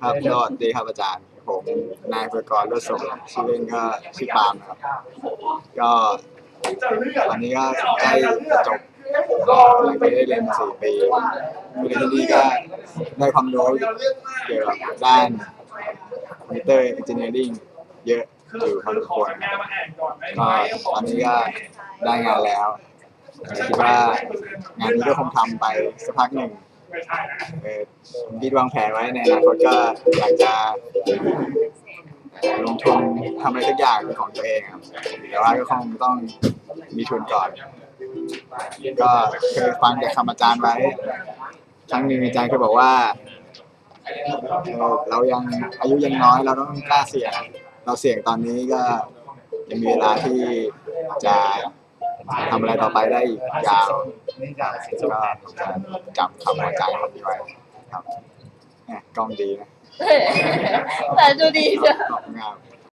ครับสวัสดีครับอาจารย์ ผมนายประกรณ์รถสมชื่อเล่นก็ชื่อปาล์มครับ ก็ตอนนี้ก็ใกล้จะจบหลังจากได้เรียนมาสี่ปีเรียนที่นี่ก็ได้ความรู้เกี่ยวกับด้านคอมพิวเตอร์เอนจิเนียริ่งเยอะอยู่พอสมควรก็ตอนนี้ก็ได้งานแล้วคิดว่างานนี้ก็คงทำไปสักพักหนึ่ง เออผมคิดวางแผนไว้ในอนาคตก็อยากจะลงทุนทำอะไรสักอย่างเป็นของตัวเองครับแต่ว่าก็คงต้องมีทุนก่อน ก็เคยฟังจากคำอาจารย์ไว้ ครั้งหนึ่งอาจารย์เคยบอกว่าเออเรายังอายุยังน้อยเราต้องกล้าเสี่ยง เราเสี่ยงตอนนี้ก็ยังมีเวลาที่จะ ทำอะไรต่อไปได้อีกยาวก็จะจำคำอาจารย์คนนี้ไว้ครับแหม่กล้องดีนะ แต่ดูดีจ้ะ ขอบคุณครับ